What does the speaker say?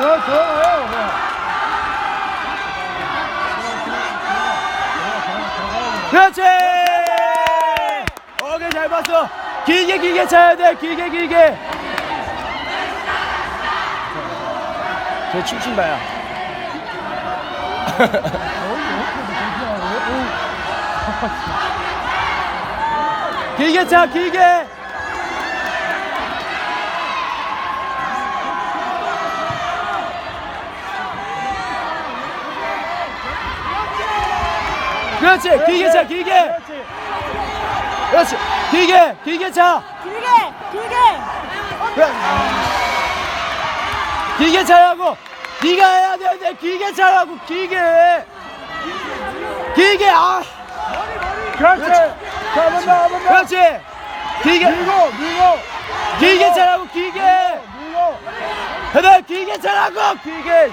더. 그렇지! 오케이, 잘 봤어. 길게, 길게 차야 돼. 길게, 길게. 쟤 춤춘다, 야. 길게 차, 길게. 그렇지, 길게 차, 길게. 그렇지, 길게, 길게 차. 길게 길게 그래. 길게 차라고. 네가 해야 되는데 길게 차라고, 길게. 길게, 아. 그렇지. 한번 더. 그렇지. 길게, 밀고, 밀고, 길게 차라고, 길게. 밀고. 그래, 길게 차라고, 길게.